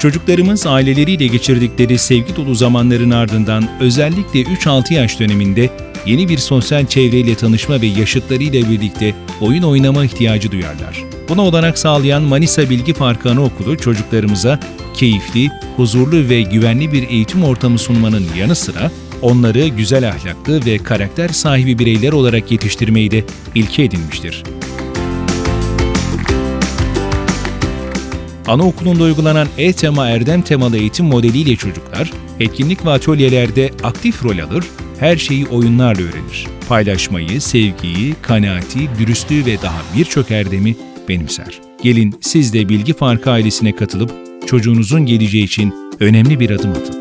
Çocuklarımız aileleriyle geçirdikleri sevgi dolu zamanların ardından özellikle 3-6 yaş döneminde yeni bir sosyal çevreyle tanışma ve yaşıtlarıyla birlikte oyun oynama ihtiyacı duyarlar. Buna olanak sağlayan Manisa Bilgi Parkı Anaokulu çocuklarımıza keyifli, huzurlu ve güvenli bir eğitim ortamı sunmanın yanı sıra onları güzel ahlaklı ve karakter sahibi bireyler olarak yetiştirmeyi de ilke edinmiştir. Anaokulunda uygulanan E-Tema Erdem temalı eğitim modeliyle çocuklar, etkinlik ve atölyelerde aktif rol alır, her şeyi oyunlarla öğrenir. Paylaşmayı, sevgiyi, kanaati, dürüstlüğü ve daha birçok erdemi benimser. Gelin siz de Bilgi Farkı ailesine katılıp çocuğunuzun geleceği için önemli bir adım atın.